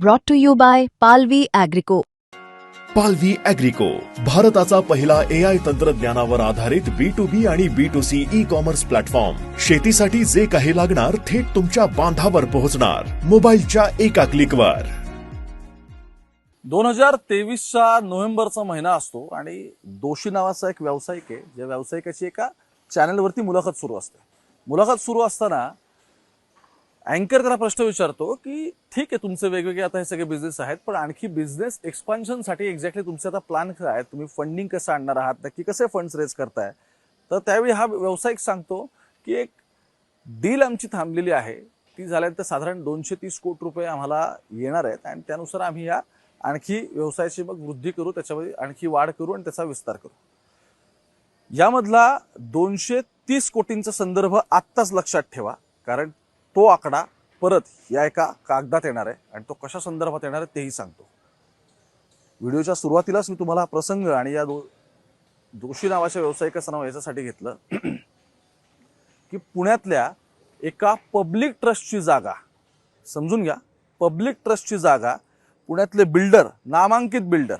brought to you by Palvi Agrico. पालवी अॅग्रिको भारताचा पहिला ए आय तंत्रज्ञानावर आधारित बी टू बी आणि B two C e commerce platform शेतीसाठी जे काही लागणार थेट तुमच्या बांधावर पोहोचणार. मोबाईलच्या एका क्लिकवर दोन हजार तेवीसचा नोव्हेंबरचा महिना असतो आणि दोषी नावाचा एक व्यावसायिक आहे. ज्या व्यावसायिकाची एका चॅनलवरती मुलाखत सुरू असते. मुलाखत सुरू असताना अँकर त्याला प्रश्न विचारतो की ठीक आहे तुमचे वेगवेगळे आता हे सगळे बिझनेस आहेत पण आणखी बिझनेस एक्सपान्शनसाठी एक्झॅक्टली तुमचे आता प्लॅन काय आहेत? तुम्ही फंडिंग कसं आणणार आहात? नक्की कसे फंड्स रेज करताय? तर त्यावेळी हा व्यावसायिक सांगतो की एक डील आमची थांबलेली आहे. ती झाल्यानंतर साधारण दोनशे तीस कोटी रुपये आम्हाला येणार आहेत आणि त्यानुसार आम्ही या आणखी व्यवसायाची मग वृद्धी करू त्याच्यामध्ये आणखी वाढ करू आणि त्याचा विस्तार करू. यामधला दोनशे तीस कोटींचा संदर्भ आत्ताच लक्षात ठेवा. कारण तो आकडा परत या एका कागदात येणार आहे आणि तो कशा संदर्भात येणार आहे तेही सांगतो. व्हिडिओच्या सुरुवातीलाच मी तुम्हाला हा प्रसंग आणि या दो दोषी नावाच्या व्यावसायिकाचं नाव याच्यासाठी घेतलं. की पुण्यातल्या एका पब्लिक ट्रस्टची जागा समजून घ्या पब्लिक ट्रस्टची जागा पुण्यातले बिल्डर नामांकित बिल्डर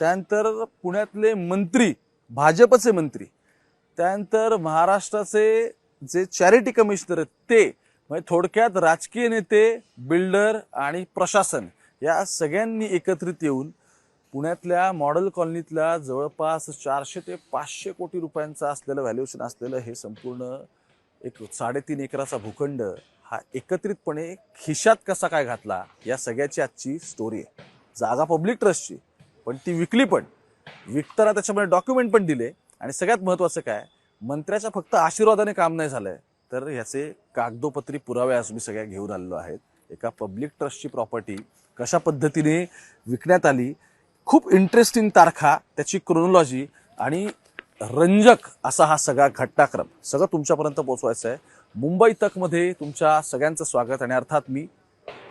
त्यानंतर पुण्यातले मंत्री भाजपचे मंत्री त्यानंतर महाराष्ट्राचे जे चॅरिटी कमिशनर आहेत ते म्हणजे थोडक्यात राजकीय नेते बिल्डर आणि प्रशासन या सगळ्यांनी एकत्रित येऊन पुण्यातल्या मॉडेल कॉलनीतल्या जवळपास चारशे ते पाचशे कोटी रुपयांचं असलेलं व्हॅल्युएशन असलेलं हे संपूर्ण एक साडेतीन एकराचा भूखंड हा एकत्रितपणे खिशात कसा काय घातला या सगळ्याची आजची स्टोरी आहे. जागा पब्लिक ट्रस्टची पण ती विकली पण. विकताना त्याच्यामध्ये डॉक्युमेंट पण दिले. आणि सगळ्यात महत्त्वाचं काय मंत्र्याच्या फक्त आशीर्वादाने काम नाही झालं आहे तर ह्याचे कागदोपत्री पुरावे आज मी सगळ्या घेऊन आलेलो आहेत. एका पब्लिक ट्रस्टची प्रॉपर्टी कशा पद्धतीने विकण्यात आली खूप इंटरेस्टिंग तारखा त्याची क्रोनॉलॉजी आणि रंजक असा हा सगळा घटनाक्रम सगळं तुमच्यापर्यंत पोचवायचं आहे. मुंबई तकमध्ये तुमच्या सगळ्यांचं स्वागत आणि अर्थात मी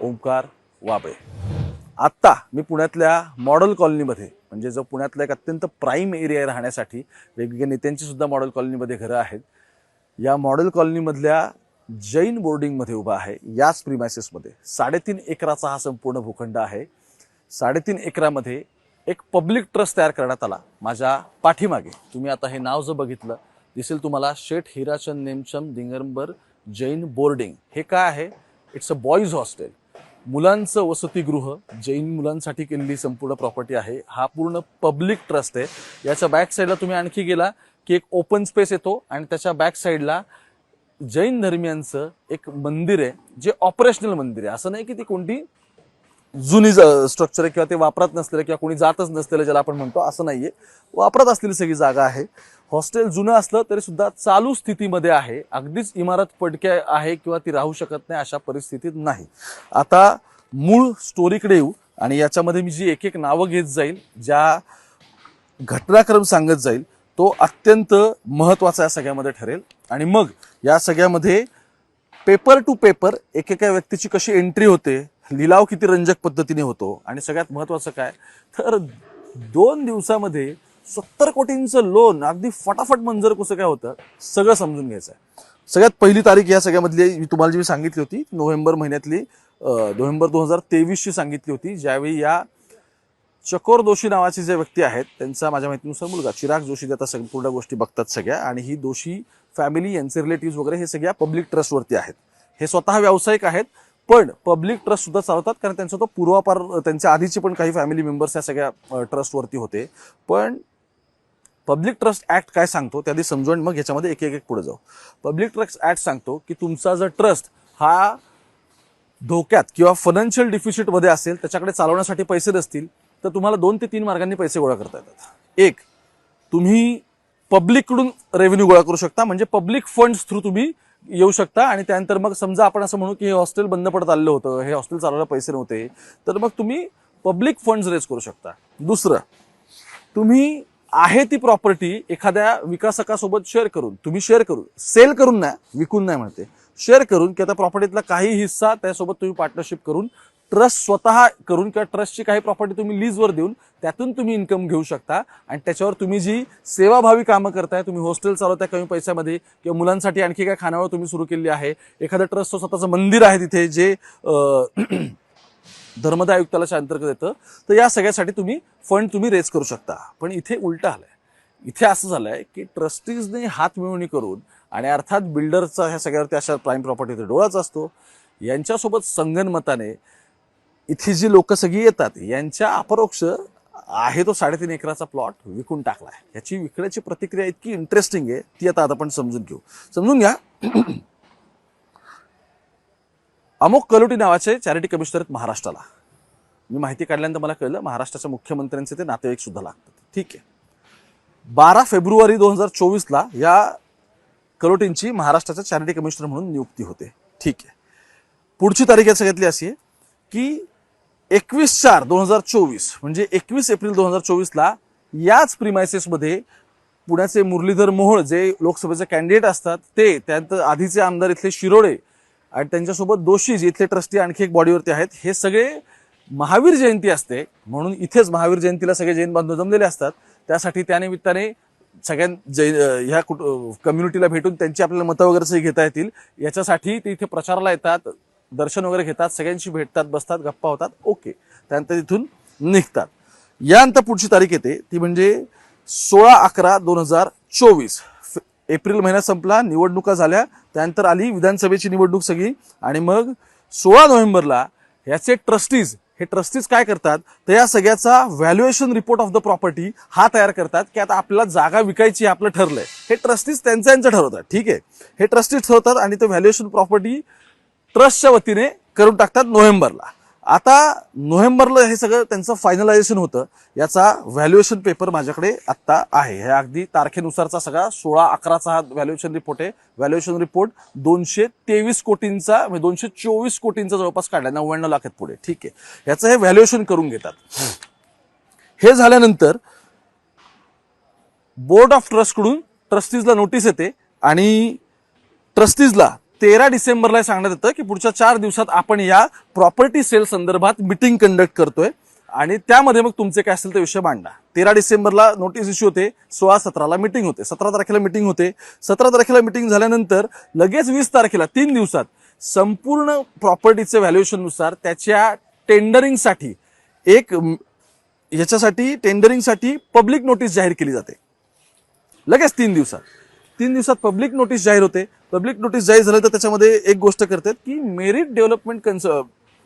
ओंकार वाबळे. आत्ता मी पुण्यातल्या मॉडेल कॉलनीमध्ये म्हणजे जो पुण्यातला एक अत्यंत प्राईम एरिया राहण्यासाठी वेगवेगळ्या नेत्यांची सुद्धा मॉडेल कॉलनीमध्ये घरं आहेत. या मॉडेल कॉलनीमधल्या जैन बोर्डिंगमध्ये उभा आहे. याच प्रिमायसेसमध्ये साडेतीन एकराचा हा संपूर्ण भूखंड आहे. साडेतीन एकरामध्ये एक पब्लिक ट्रस्ट तयार करण्यात आला माझ्या पाठीमागे. तुम्ही आता हे नाव जर बघितलं दिसेल तुम्हाला शेठ हिराचंद नेमचंद दिंगंबर जैन बोर्डिंग. हे काय आहे? इट्स अ बॉईज हॉस्टेल मुलांचं वसतिगृह जैन मुलांसाठी केलेली संपूर्ण प्रॉपर्टी आहे. हा पूर्ण पब्लिक ट्रस्ट आहे. याच्या बॅक साईडला तुम्ही आणखी गेला. की एक ओपन स्पेस येतो आणि त्याच्या बॅक साईडला जैन धर्मियांचं एक मंदिर आहे जे ऑपरेशनल मंदिर आहे. असं नाही की ती कोणती जुनी स्ट्रक्चर आहे किंवा ते वापरत नसलेलं किंवा कोणी जातच नसलेलं ज्याला आपण म्हणतो असं नाहीये. वापरत असलेली सगळी जागा आहे. हॉस्टेल जुनं असलं तरी सुद्धा चालू स्थितीमध्ये आहे. अगदीच इमारत पडक्या आहे किंवा ती राहू शकत नाही अशा परिस्थितीत नाही. आता मूळ स्टोरीकडे येऊ आणि याच्यामध्ये मी जी एक एक नावं घेत जाईल ज्या घटनाक्रम सांगत जाईल तो अत्यंत महत्त्वाचा या सगळ्यामध्ये ठरेल. आणि मग या सगळ्यामध्ये पेपर टू पेपर एकेका व्यक्तीची कशी एंट्री होते लिलाव किती रंजक पद्धतीने होतो आणि सगळ्यात महत्त्वाचं काय तर दोन दिवसामध्ये सत्तर कोटींचं लोन अगदी फटाफट मंजर कसं काय होतं सगळं समजून घ्यायचं आहे सगळ्यात पहिली तारीख या सगळ्यामधली मी तुम्हाला जी मी सांगितली होती नोव्हेंबर महिन्यातली नोव्हेंबर दोन हजार तेवीसची सांगितली होती ज्यावेळी या चकोर दोषी नावाचे जे व्यक्ती आहेत त्यांचा माझ्या माहितीनुसार मुलगा. चिराग जोशी जे संपूर्ण गोष्टी बघतात सगळ्या आणि ही दोषी फॅमिली यांचे रिलेटिव्ह वगैरे हे सगळ्या पब्लिक ट्रस्टवरती आहेत. हे स्वतः व्यावसायिक आहेत पण पब्लिक ट्रस्ट सुद्धा चालवतात कारण त्यांचा तो पूर्वापार त्यांच्या आधीचे पण काही फॅमिली मेंबर्स या सगळ्या ट्रस्टवरती होते. पण पब्लिक ट्रस्ट ऍक्ट काय सांगतो? त्याआधी समजून मग ह्याच्यामध्ये एक एक एक पुढे जाऊ. पब्लिक ट्रस्ट ऍक्ट सांगतो की तुमचा जर ट्रस्ट हा धोक्यात किंवा फायनान्शियल डिफिसिटमध्ये असेल त्याच्याकडे चालवण्यासाठी पैसे नसतील तर तुम्हाला दोन ते तीन मार्गांनी पैसे गोळा करता येतात. एक तुम्ही पब्लिककडून रेव्हेन्यू गोळा करू शकता म्हणजे पब्लिक फंड्स थ्रू तुम्ही येऊ शकता आणि त्यानंतर मग समजा आपण असं म्हणू की हे हॉस्टेल बंद पडत आलेलं होतं हे हॉस्टेल चालवायला पैसे नव्हते तर मग तुम्ही पब्लिक फंड्स रेज करू शकता. दुसरं तुम्ही आहे ती प्रॉपर्टी एखाद्या विकासकासोबत शेअर करून तुम्ही शेअर करून सेल करून नाही विकून नाही म्हणते शेअर करून की आता प्रॉपर्टीतला काही हिस्सा त्यासोबत तुम्ही पार्टनरशिप करून ट्रस्ट स्वतः करून किंवा ट्रस्टची काही प्रॉपर्टी तुम्ही लीजवर देऊन त्यातून तुम्ही इन्कम घेऊ शकता. आणि त्याच्यावर तुम्ही जी सेवाभावी कामं करताय तुम्ही हॉस्टेल चालवताय कमी पैशामध्ये किंवा मुलांसाठी आणखी काय खानावळ तुम्ही सुरू केली आहे. एखादं ट्रस्ट स्वतःचं मंदिर आहे तिथे जे धर्मदाय आयुक्ताला अंतर्गत येतं तर या सगळ्यासाठी तुम्ही फंड तुम्ही रेज करू शकता. पण इथे उलट आलंय. इथे असं झालंय की ट्रस्टीजने हात मिळवणी करून आणि अर्थात बिल्डरचा ह्या सगळ्यावरती अशा प्राईम प्रॉपर्टीचा डोळाच असतो. यांच्यासोबत संगनमताने इथे जी लोक सगळी येतात यांच्या अपरोक्ष आहे तो साडेतीन एकराचा प्लॉट विकून टाकलाय. याची विकण्याची प्रतिक्रिया इतकी इंटरेस्टिंग आहे ती आता आपण समजून घेऊ. समजून घ्या. अमोक कलोटी नावाचे चॅरिटी कमिशनर आहेत महाराष्ट्राला. मी माहिती काढल्यानंतर मला कळलं महाराष्ट्राच्या मुख्यमंत्र्यांचे ते नातेवाईक सुद्धा लागतात. ठीक आहे. बारा फेब्रुवारी दोन हजार चोवीसला या कलोटींची महाराष्ट्राच्या चॅरिटी कमिशनर म्हणून नियुक्ती होते. ठीक आहे. पुढची तारीख या सगळ्यातली अशी आहे की एकवीस चार दोन हजार चोवीस म्हणजे एकवीस एप्रिल दोन हजार चोवीसला याच प्रिमायसेसमध्ये पुण्याचे मुरलीधर मोहोळ जे लोकसभेचे कॅन्डिडेट असतात ते त्यानंतर आधीचे आमदार इथले शिरोडे आणि त्यांच्यासोबत दोषी जे इथले ट्रस्टी आणखी एक बॉडीवरती आहेत हे सगळे महावीर जयंती असते. म्हणून इथेच महावीर जयंतीला सगळे जैन बांधव जमलेले असतात. त्यासाठी त्यानिमित्ताने सगळ्या जै ह्या कुट कम्युनिटीला भेटून त्यांची आपल्याला मतं वगैरे घेता येतील. याच्यासाठी ते इथे प्रचाराला येतात. दर्शन वगैरे घेतात सगळ्यांशी भेटतात बसतात गप्पा होतात ओके. त्यानंतर तिथून निघतात. यानंतर पुढची तारीख येते ती म्हणजे सोळा अकरा दोन हजार चोवीस. एप्रिल महिना संपला निवडणुका झाल्या त्यानंतर आली विधानसभेची निवडणूक सगळी आणि मग सोळा नोव्हेंबरला याचे ट्रस्टीज हे ट्रस्टीज काय करतात? तर या सगळ्याचा valuation report of the property हा तयार करतात की आता आपल्याला जागा विकायची आपलं ठरलंय. हे ट्रस्टीज त्यांचं यांचं ठरवतात ठीक आहे? हे ट्रस्टीज ठरवतात आणि ते व्हॅल्युएशन प्रॉपर्टी ट्रस्टच्या वतीने करून टाकतात नोव्हेंबरला. आता नोव्हेंबरला हे सगळं त्यांचं फायनलायझेशन होतं. याचा व्हॅल्युएशन पेपर माझ्याकडे आत्ता आहे. हे अगदी तारखेनुसारचा सगळा सोळा अकराचा हा व्हॅल्युएशन रिपोर्ट आहे. व्हॅल्युएशन रिपोर्ट दोनशे तेवीस कोटींचा म्हणजे दोनशे चोवीस कोटींचा जवळपास काढला. नव्याण्णव लाखात पुढे. ठीक आहे. याचं हे व्हॅल्युएशन करून घेतात. हे झाल्यानंतर बोर्ड ऑफ ट्रस्टकडून ट्रस्टीजला नोटीस येते आणि ट्रस्टीजला तेरा डिसेंबरला सांगण्यात येतं की पुढच्या चार दिवसात आपण या प्रॉपर्टी सेल संदर्भात मिटिंग कंडक्ट करतोय. आणि त्यामध्ये मग तुमचे काय असेल ते विषय मांडा तेरा डिसेंबरला नोटीस इश्यू होते सोळा सतराला मिटिंग होते. सतरा तारखेला मिटिंग होते. सतरा तारखेला मिटिंग झाल्यानंतर लगेच वीस तारखेला तीन दिवसात संपूर्ण प्रॉपर्टीचे व्हॅल्युएशननुसार त्याच्या टेंडरिंगसाठी एक याच्यासाठी टेंडरिंगसाठी पब्लिक नोटीस जाहीर केली जाते. लगेच तीन दिवसात. तीन दिवसात पब्लिक नोटीस जाहीर होते. पब्लिक नोटीस जाहीर झालं तर त्याच्यामध्ये एक गोष्ट करतात की मेरिट डेव्हलपमेंट कन्स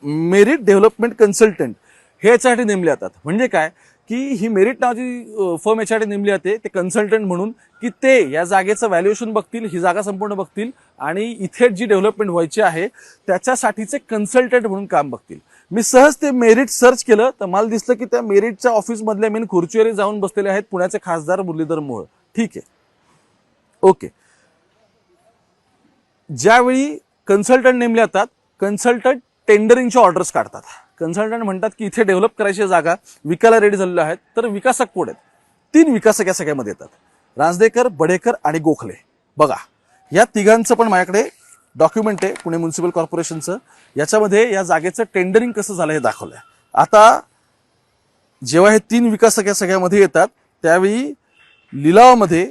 मेरिट डेव्हलपमेंट कन्सल्टंट हे याच्यासाठी नेमले जातात. म्हणजे काय? की ही मेरिट नावाची फर्म याच्यासाठी नेमली जाते ते कन्सल्टंट म्हणून की ते या जागेचं व्हॅल्युएशन बघतील ही जागा संपूर्ण बघतील आणि इथे जी डेव्हलपमेंट व्हायची आहे त्याच्यासाठीचे कन्सल्टंट म्हणून काम बघतील. मी सहज ते मेरिट सर्च केलं तर मला दिसलं की त्या मेरिटच्या ऑफिसमधल्या मेन खुर्चीवर जाऊन बसलेले आहेत पुण्याचे खासदार मुरलीधर मोहोळ. ठीक आहे. ओके. ज्यावेळी कन्सल्टंट नेमले जातात कन्सल्टंट टेंडरिंगच्या ऑर्डर्स काढतात. कन्सल्टंट म्हणतात की इथे डेव्हलप करायची जागा विकायला रेडी झालेल्या आहेत. तर विकासक कोण आहेत? तीन विकासक या सगळ्यामध्ये येतात. राजदेकर बडेकर आणि गोखले. बघा या तिघांचं पण माझ्याकडे डॉक्युमेंट आहे पुणे म्युन्सिपल कॉर्पोरेशनचं याच्यामध्ये या जागेचं टेंडरिंग कसं झालं हे आहे आता जेव्हा हे तीन विकासक या सगळ्यामध्ये येतात त्यावेळी लिलावामध्ये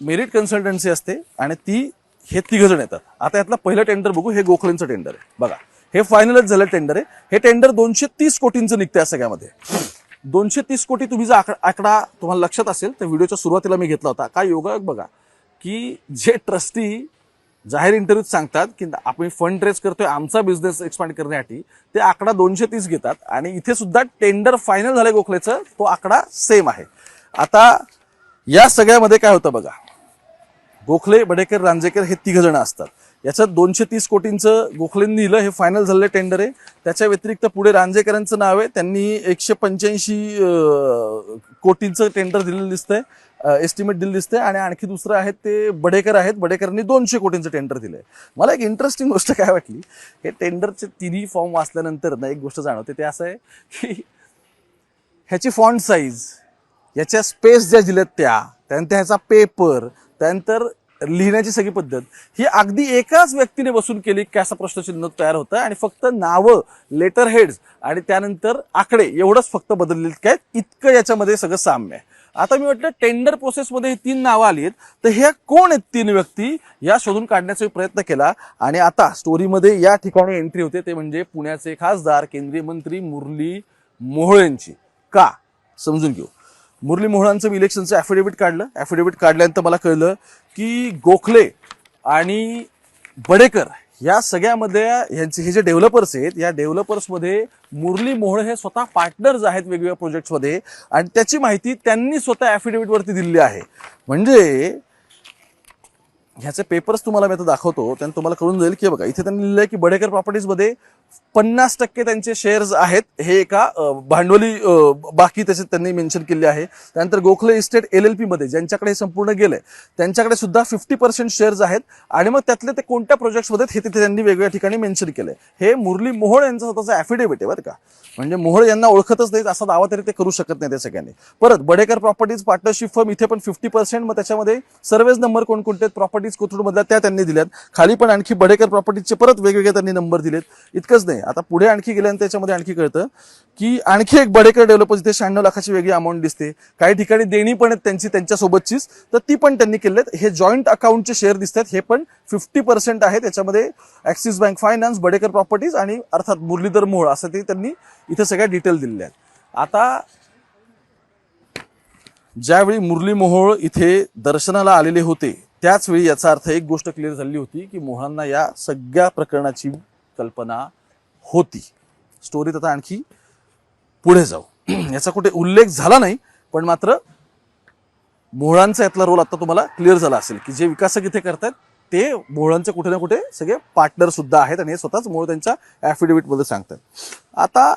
मेरिट कन्सल्टन्सी असते आणि ती हे तिघजण येतात. आता यातलं पहिलं टेंडर बघू हे गोखलेंचं टेंडर आहे. बघा हे फायनलच झालं टेंडर आहे. हे टेंडर दोनशे तीस कोटींचं निघतं या सगळ्यामध्ये. दोनशे तीस कोटी तुम्ही जर आकडा आकडा तुम्हाला लक्षात असेल तर व्हिडिओच्या सुरुवातीला मी घेतला होता. काय योगायोग बघा की जे ट्रस्टी जाहीर इंटरव्ह्यूत सांगतात की आपण फंड रेज करतोय आमचा बिझनेस एक्सपांड करण्यासाठी ते आकडा दोनशे तीस घेतात. आणि इथे सुद्धा टेंडर फायनल झालंय गोखलेचं तो आकडा सेम आहे. आता या सगळ्यामध्ये काय होतं बघा गोखले बडेकर रांजेकर हे तिघ जण असतात. याच्यात दोनशे तीस कोटींचं गोखलेंनी दिलं हे फायनल झालेलं टेंडर आहे. त्याच्या व्यतिरिक्त पुढे रांजेकरांचं नाव आहे. त्यांनी एकशे पंच्याऐंशी कोटींचं टेंडर दिलेलं दिसतंय एस्टिमेट दिलं दिसतंय. आणि आणखी दुसरं आहे ते बडेकर आहेत. बडेकरांनी दोनशे कोटींचं टेंडर दिलं आहे मला एक इंटरेस्टिंग गोष्ट काय वाटली हे टेंडरचे तिन्ही फॉर्म वाचल्यानंतर ना एक गोष्ट जाणवते ते असं आहे की ह्याची फॉन्ट साईज याच्या स्पेस ज्या दिल्यात त्या त्यानंतर ह्याचा पेपर त्यानंतर लिहिण्याची सगळी पद्धत. ही अगदी एकाच व्यक्तीने बसून केली की असा प्रश्नचिन्ह तयार होतं आणि फक्त नावं लेटर हेड्स आणि त्यानंतर आकडे एवढंच फक्त बदललेत काय इतकं याच्यामध्ये सगळं साम्य आहे. आता मी म्हटलं टेंडर प्रोसेसमध्ये ही तीन नावं आली आहेत. तर ह्या कोण आहेत तीन व्यक्ती? या शोधून काढण्याचा प्रयत्न केला आणि आता स्टोरीमध्ये या ठिकाणी एंट्री होते. ते म्हणजे पुण्याचे खासदार केंद्रीय मंत्री मुरली मोहोळ यांची का? समजून घेऊ. मुरली मोहळांचं मी इलेक्शनचं ॲफिडेव्हिट काढलं. ॲफिडेव्हिट काढल्यानंतर मला कळलं की गोखले आणि बडेकर या सगळ्यामध्ये यांचे हे जे डेव्हलपर्स आहेत या डेव्हलपर्समध्ये मुरली मोहोळ हे स्वतः पार्टनर्स आहेत वेगवेगळ्या प्रोजेक्ट्समध्ये आणि त्याची माहिती त्यांनी स्वतः ॲफिडेव्हिटवरती दिलेली आहे. म्हणजे ह्याचे पेपर्स तुम्हाला मी आता दाखवतो त्यानं तुम्हाला कळून जाईल की हे बघा इथे त्यांनी लिहिलं आहे की बडेकर प्रॉपर्टीजमध्ये पन्नास टक्के त्यांचे शेअर्स आहेत हे एका भांडवली बाकी त्याचे त्यांनी मेन्शन केले आहे. त्यानंतर गोखले इस्टेट एल एल पीमध्ये ज्यांच्याकडे हे संपूर्ण गेलंय त्यांच्याकडे सुद्धा फिफ्टी पर्सेंट शेअर्स आहेत. आणि मग त्यातले ते कोणत्या प्रोजेक्ट्समध्ये हे तिथे त्यांनी वेगवेगळ्या ठिकाणी मेन्शन केलंय. हे मुरली मोहोळ यांचं स्वतःचं ॲफिडेव्हिट आहे बरं का. म्हणजे मोहोळ यांना ओळखतच नाहीत असा दावा तरी ते करू शकत नाही त्या सगळ्यांनी. परत बडेकर प्रॉपर्टीज पार्टनरशिप फर्म इथे पण फिफ्टी पर्सेंट मग त्याच्यामध्ये सर्वेज नंबर कोणकोणते आहेत प्रॉपर्टीज कोथरूडमधल्या त्या त्यांनी दिल्यात. खाली पण आणखी बडेकर प्रॉपर्टीजचे परत वेगवेगळे त्यांनी नंबर दिलेत. इतकंच नाही. आता पुढे आणखी गेल्यानंतर त्याच्यामध्ये आणखी कळतं की आणखी एक बडेकर डेव्हलपर जिथे शहाण्णव लाखाची वेगळी अमाऊंट दिसते. काही ठिकाणी देणी पण आहेत त्यांची त्यांच्यासोबतचीच. तर ती पण त्यांनी केलेत. आहेत हे जॉईंट अकाउंटचे शेअर दिसतात. हे पण फिफ्टी पर्सेंट आहे. त्याच्यामध्ये Axis bank finance Badekar properties आणि अर्थात मुरलीधर मोहोळ असं ते त्यांनी इथे सगळ्या डिटेल दिलेल्या आहेत. आता ज्यावेळी मुरली मोहोळ इथे दर्शनाला आलेले होते त्याच वेळी याचा अर्थ एक गोष्ट क्लिअर झाली होती की मोहनना या सगळ्या प्रकरणाची कल्पना होती. स्टोरीत आता आणखी पुढे जाऊ. याचा कुठे उल्लेख झाला नाही पण मात्र मोहळांचा यातला रोल आता तुम्हाला क्लिअर झाला असेल की जे विकासक इथे करतायत ते मोहळांचे कुठे ना कुठे सगळे पार्टनर सुद्धा आहेत आणि हे स्वतःच मोहळ त्यांच्या affidavit मध्ये सांगतात. आता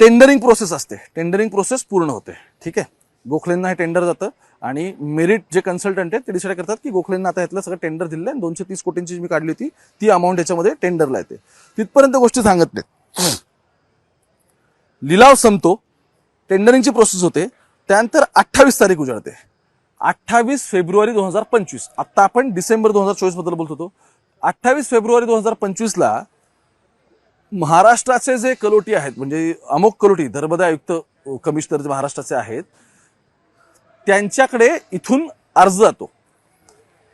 टेंडरिंग प्रोसेस असते. टेंडरिंग प्रोसेस पूर्ण होते. ठीक आहे? गोखलेंना हे टेंडर जातं. आणि मेरिट जे कन्सल्टंट आहेत ते डिसाईड करतात की गोखलेंना आता यातलं सगळं टेंडर दिलं आहे दोनशे तीस कोटींची मी काढली होती ती अमाऊंट याच्यामध्ये टेंडरला येते. तिथपर्यंत गोष्टी सांगत नाहीत. लिलाव संपतो टेंडरिंगची प्रोसेस होते त्यानंतर अठ्ठावीस तारीख उजाडते. अठ्ठावीस फेब्रुवारी दोन हजार पंचवीस. आत्ता आपण डिसेंबर दोन हजार चोवीसबद्दल बोलत होतो. अठ्ठावीस फेब्रुवारी दोन हजार पंचवीसला महाराष्ट्राचे जे कलोटी आहेत म्हणजे अमुक कलोटी धर्मदायुक्त कमिशनर जे महाराष्ट्राचे आहेत त्यांच्याकडे इथून अर्ज जातो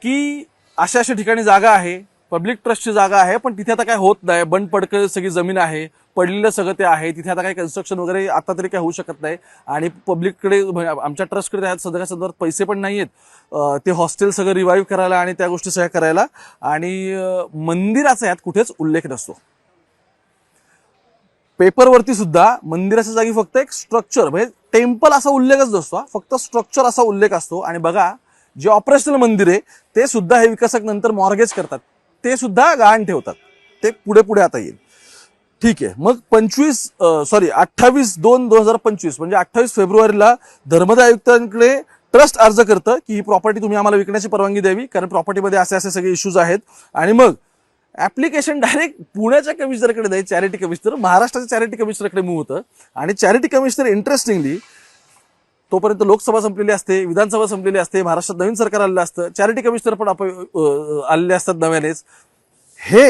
की अशा अशा ठिकाणी जागा आहे पब्लिक ट्रस्टची जागा आहे पण तिथे आता काय होत नाही. बंद पडकं सगळी जमीन आहे पडलेलं सगळं ते आहे तिथे आता काही कन्स्ट्रक्शन वगैरे आता तरी काय होऊ शकत नाही. आणि पब्लिककडे म्हणजे आमच्या ट्रस्टकडे त्या सध्या संदर्भात पैसे पण नाही आहेत ते हॉस्टेल सगळं रिवाईव्ह करायला आणि त्या गोष्टी सगळ्या करायला. आणि मंदिराचा यात कुठेच उल्लेख नसतो. पेपरवरती सुद्धा मंदिराच्या जागी फक्त एक स्ट्रक्चर म्हणजे टेम्पल असा उल्लेखच नसतो फक्त स्ट्रक्चर असा उल्लेख असतो. आणि बघा जे ऑपरेशनल मंदिर आहे ते सुद्धा हे विकसक नंतर मॉर्गेज करतात. ते सुद्धा गहाण ठेवतात. ते पुढे पुढे आता येईल. ठीक आहे. मग पंचवीस सॉरी अठ्ठावीस दोन दोन हजार पंचवीस म्हणजे अठ्ठावीस फेब्रुवारीला धर्मदाय आयुक्तांकडे ट्रस्ट अर्ज करतं की ही प्रॉपर्टी तुम्ही आम्हाला विकण्याची परवानगी द्यावी कारण प्रॉपर्टीमध्ये असे असे सगळे इश्यूज आहेत. आणि मग ऍप्लिकेशन डायरेक्ट पुण्याच्या कमिशनरकडे नाही चॅरिटी कमिशनर महाराष्ट्राच्या चॅरिटी कमिशनरकडे मूव होतं. आणि चॅरिटी कमिशनर इंटरेस्टिंगली तोपर्यंत लोकसभा संपलेली असते विधानसभा संपलेली असते महाराष्ट्रात नवीन सरकार आलेलं असतं. चॅरिटी कमिशनर पण आप आलेले असतात नव्यानेच. हे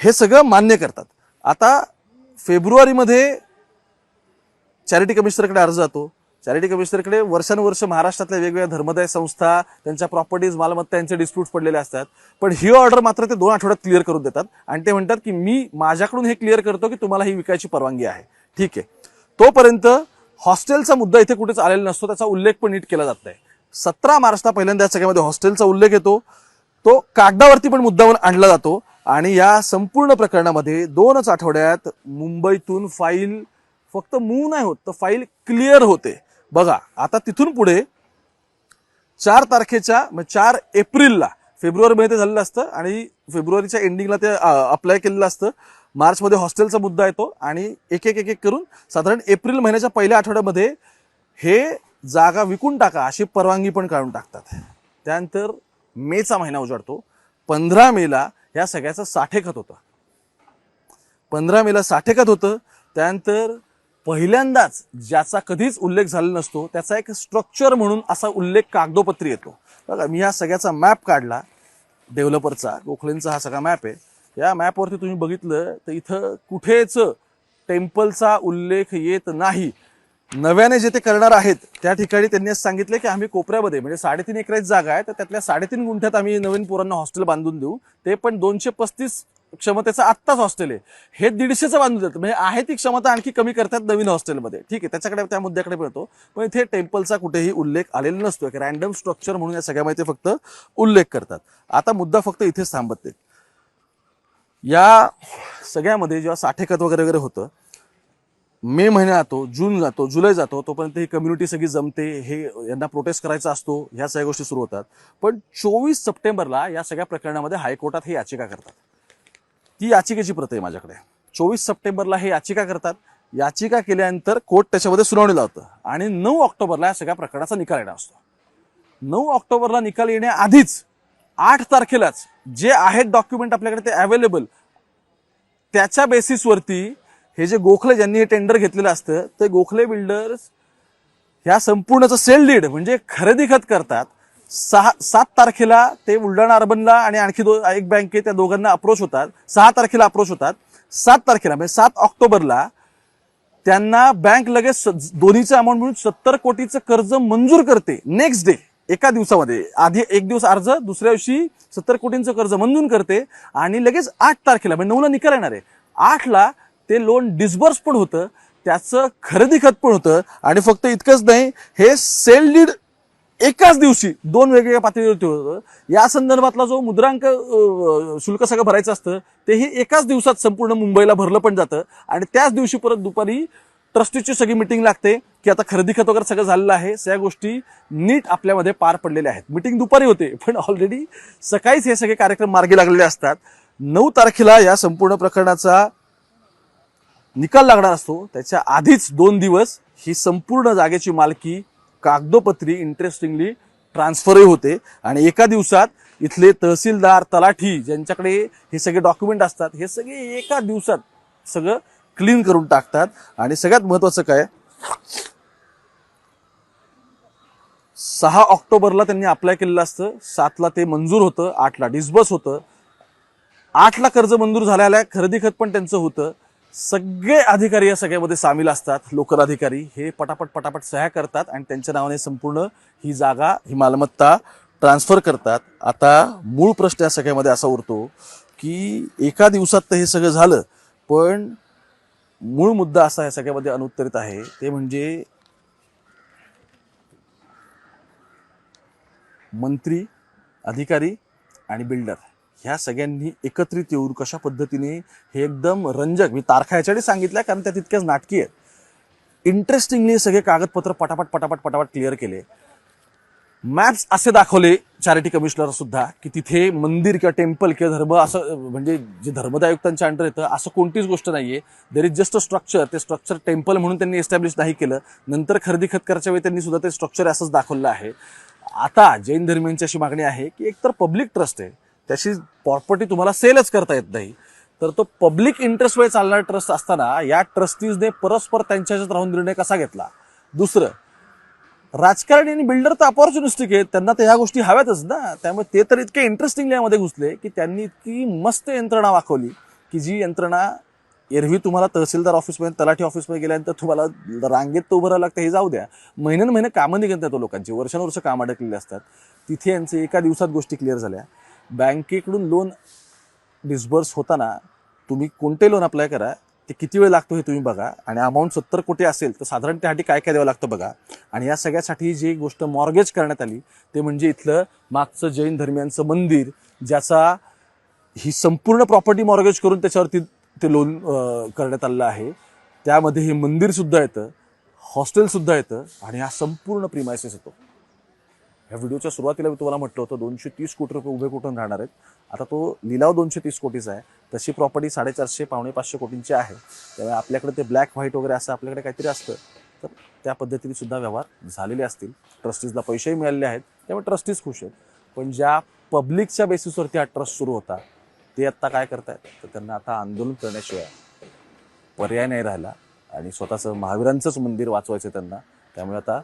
हे सगळं मान्य करतात. आता फेब्रुवारीमध्ये चॅरिटी कमिशनरकडे अर्ज जातो. चॅरिटी कमिशनरकडे वर्षानुवर्ष महाराष्ट्रातल्या वेगवेगळ्या धर्मदाय संस्था त्यांच्या प्रॉपर्टीज मालमत्ता यांचे डिस्प्यूट्स पडलेले असतात. पण ही ऑर्डर मात्र ते दोन आठवड्यात क्लिअर करून देतात. आणि ते म्हणतात की मी माझ्याकडून हे क्लिअर करतो की तुम्हाला ही विकायची परवानगी आहे. ठीक आहे. तोपर्यंत हॉस्टेलचा मुद्दा इथे कुठेच आलेला नसतो. त्याचा उल्लेख पण नीट केला जात नाही. सतरा मार्चला पहिल्यांदा या सगळ्यामध्ये हॉस्टेलचा उल्लेख येतो. तो कागदावरती पण मुद्दावर आणला जातो. आणि या संपूर्ण प्रकरणामध्ये दोनच आठवड्यात मुंबईतून फाईल फक्त मूव नाही होत तर फाईल क्लिअर होते. बघा आता तिथून पुढे चार तारखेच्या म्हणजे चार एप्रिलला फेब्रुवारीमध्ये ते झालेलं असतं आणि फेब्रुवारीच्या एंडिंगला ते अप्लाय केलेलं असतं. मार्चमध्ये हॉस्टेलचा मुद्दा येतो आणि एक एक एक एक करून साधारण एप्रिल महिन्याच्या पहिल्या आठवड्यामध्ये हे जागा विकून टाका अशी परवानगी पण काढून टाकतात. त्यानंतर मेचा महिना उजाडतो. पंधरा मेला या सगळ्याचं साठेखत होतं. पंधरा मेला साठेखत होतं. त्यानंतर पहिल्यांदाच ज्याचा कधीच उल्लेख झालेला नसतो त्याचा एक स्ट्रक्चर म्हणून असा उल्लेख कागदोपत्री येतो. बघा मी हा सगळ्याचा मॅप काढला डेव्हलपरचा गोखलेंचा हा सगळा मॅप आहे. या मॅपवरती तुम्ही बघितलं तर इथं कुठेच टेम्पलचा उल्लेख येत नाही. नव्याने जे ते करणार आहेत त्या ठिकाणी त्यांनी सांगितले सांगितलं की आम्ही कोपऱ्यामध्ये म्हणजे साडेतीन एकराची जागा आहे तर त्यातल्या साडेतीन गुंठ्यात आम्ही नवीन पोरांना हॉस्टेल बांधून देऊ. ते पण दोनशे पस्तीस क्षमतेचं आत्ताच हॉस्टेल आहे. हे दीडशेचं बांधून देतात. म्हणजे आहे ती क्षमता आणखी कमी करतात नवीन हॉस्टेलमध्ये. ठीक आहे त्याच्याकडे त्या मुद्द्याकडे मिळतो पण इथे टेम्पलचा कुठेही उल्लेख आलेला नसतो. एक रॅन्डम स्ट्रक्चर म्हणून या सगळ्यामध्ये फक्त उल्लेख करतात. आता मुद्दा फक्त इथेच थांबत नाही या सगळ्यामध्ये जेव्हा साठेखत वगैरे वगैरे होतं मे महिना जातो जून जातो जुलै जातो तोपर्यंत ही कम्युनिटी सगळी जमते. हे यांना प्रोटेस्ट करायचा असतो. ह्या सगळ्या गोष्टी सुरू होतात. पण चोवीस सप्टेंबरला या सगळ्या प्रकरणामध्ये हायकोर्टात ही याचिका करतात. ती याचिकेची प्रत आहे माझ्याकडे. चोवीस सप्टेंबरला हे याचिका करतात. याचिका केल्यानंतर कोर्ट त्याच्यामध्ये सुनावणी लावतं. आणि नऊ ऑक्टोबरला या सगळ्या प्रकरणाचा निकाल येणार असतो. नऊ ऑक्टोबरला निकाल येण्याआधीच आठ तारखेलाच जे आहेत डॉक्युमेंट आपल्याकडे ते अवेलेबल त्याच्या बेसिसवरती हे जे गोखले ज्यांनी हे टेंडर घेतलेलं असतं ते गोखले बिल्डर्स ह्या संपूर्णचं सेल डीड म्हणजे खरेदी खत करतात सहा सात तारखेला ते बुलढाणा अर्बनला आणि आणखी दो एक बँके त्या दोघांना अप्रोच होतात. सहा तारखेला अप्रोच होतात. सात तारखेला म्हणजे सात ऑक्टोबरला त्यांना बँक लगेच स- दोन्हीचं अमाऊंट मिळून सत्तर कोटीचं कर्ज मंजूर करते. नेक्स्ट डे एका दिवसामध्ये. आधी एक दिवस अर्ज दुसऱ्या दिवशी सत्तर कोटींचं कर्ज मंजूर करते आणि लगेच आठ तारखेला म्हणजे नऊला निकाल येणार आहे. आठला ते लोन डिस्बर्स पण होतं त्याचं खरेदी खत पण होतं आणि फक्त इतकंच नाही हे सेल डीड एकाच दिवशी दोन वेगवेगळ्या पातळीवरती होतं. या संदर्भातला जो मुद्रांक शुल्क सगळं भरायचं असतं तेही एकाच दिवसात संपूर्ण मुंबईला भरलं पण जातं. आणि त्याच दिवशी परत दुपारी ट्रस्टीची सगळी मिटिंग लागते की आता खरेदी खत वगैरे सगळं झालेलं आहे. सगळ्या गोष्टी नीट आपल्यामध्ये पार पडलेल्या आहेत. मिटिंग दुपारी होते पण ऑलरेडी सकाळीच हे सगळे कार्यक्रम मार्गी लागलेले असतात. नऊ तारखेला या संपूर्ण प्रकरणाचा निकाल लागणार असतो. त्याच्या आधीच दोन दिवस ही संपूर्ण जागेची मालकी कागदोपत्री इंटरेस्टिंगली ट्रान्सफरही होते. आणि एका दिवसात इथले तहसीलदार तलाठी ज्यांच्याकडे हे सगळे डॉक्युमेंट असतात हे सगळे एका दिवसात सगळं क्लीन करून टाकतात. आणि सगळ्यात महत्वाचं काय? सहा ऑक्टोबरला त्यांनी अप्लाय केलेलं असतं. सातला ते मंजूर होतं. आठला डिस्बस होतं. आठला कर्ज मंजूर झाल्याला खरेदी खत पण त्यांचं होतं. सगळे अधिकारी या सगळ्यामध्ये सामील असतात. लोकल अधिकारी हे पटापट पटापट सह्या करतात आणि त्यांच्या नावाने संपूर्ण ही जागा ही मालमत्ता ट्रान्सफर करतात. आता मूळ प्रश्न या सगळ्यामध्ये असा उरतो की एका दिवसात तर हे सगळं झालं पण मूळ मुद्दा असा या सगळ्यामध्ये अनुत्तरित आहे. ते म्हणजे मंत्री अधिकारी आणि बिल्डर. ह्या सगळ्यांनी एकत्रित येऊन कशा पद्धतीने हे एकदम रंजक मी तारखा याच्यासाठी सांगितल्या कारण त्या तितक्याच नाटकी आहेत. इंटरेस्टिंगली सगळे कागदपत्र पटापट पटापट पटापट क्लिअर केले. मॅप्स असे दाखवले चॅरिटी कमिशनर सुद्धा की तिथे मंदिर किंवा टेम्पल किंवा धर्म असं म्हणजे जे धर्मदायुक्तांच्या अंडर येतं असं कोणतीच गोष्ट नाहीये. There is just a structure ते स्ट्रक्चर टेम्पल म्हणून त्यांनी एस्टॅब्लिश नाही केलं. नंतर खरेदी खतकरच्या वेळी त्यांनी सुद्धा ते स्ट्रक्चर असंच दाखवलं आहे. आता जैन धर्मियांची अशी मागणी आहे की एकतर पब्लिक ट्रस्ट आहे त्याची प्रॉपर्टी तुम्हाला सेलच करता येत नाही. तर तो पब्लिक इंटरेस्ट वे चालणारा ट्रस्ट असताना या ट्रस्टीजने परस्पर त्यांच्याच्यात राहून निर्णय कसा घेतला? दुसरं राजकारणी आणि बिल्डर तर अपॉर्च्युनिस्टिक आहेत त्यांना तर ह्या गोष्टी हव्यातच ना. त्यामुळे ते तर इतके इंटरेस्टिंगली यामध्ये घुसले की त्यांनी इतकी मस्त यंत्रणा दाखवली की जी यंत्रणा एरवी तुम्हाला तहसीलदार ऑफिसमध्ये तलाठी ऑफिसमध्ये गेल्यानंतर तुम्हाला रांगेत तर उभं राहावं लागतं हे जाऊ द्या. महिन्यान महिने कामं निघत नाही तो हो लोकांची. वर्षानुवर्ष कामं अडकलेली असतात. तिथे यांचे एका दिवसात गोष्टी क्लिअर झाल्या. बँकेकडून लोन डिस्बर्स होताना तुम्ही कोणते लोन अप्लाय करा ते किती वेळ लागतो हे तुम्ही बघा. आणि अमाऊंट सत्तर कोटी असेल तर साधारण त्यासाठी काय काय द्यावं लागतं बघा. आणि या सगळ्यासाठी जी गोष्ट मॉर्गेज करण्यात आली ते म्हणजे इथलं मागचं जैन धर्मियांचं मंदिर ज्याचा ही संपूर्ण प्रॉपर्टी मॉर्गेज करून त्याच्यावरती ते लोन करण्यात आलेलं आहे. त्यामध्ये हे मंदिरसुद्धा येतं हॉस्टेलसुद्धा येतं आणि हा संपूर्ण प्रिमायसेस येतो. ह्या व्हिडिओच्या सुरुवातीला मी तुम्हाला म्हटलं होतं दोनशे तीस कोटी रुपये उभे कुठून राहणार आहेत? आता तो लिलाव दोनशे तीस कोटीचा आहे. तशी प्रॉपर्टी साडेचारशे पावणे पाचशे कोटींची आहे. त्यामुळे आपल्याकडे ते ब्लॅक व्हाईट वगैरे असं आपल्याकडे काहीतरी असतं. तर त्या पद्धतीने सुद्धा व्यवहार झालेले असतील. ट्रस्टीजला पैसेही मिळालेले आहेत. त्यामुळे ट्रस्टीज खुश आहेत. पण ज्या पब्लिकच्या बेसिसवरती हा ट्रस्ट सुरू होता ते आत्ता काय करतायत? तर त्यांना आता आंदोलन करण्याशिवाय पर्याय नाही राहिला. आणि स्वतःचं महावीरांचंच मंदिर वाचवायचं त्यांना. त्यामुळे आता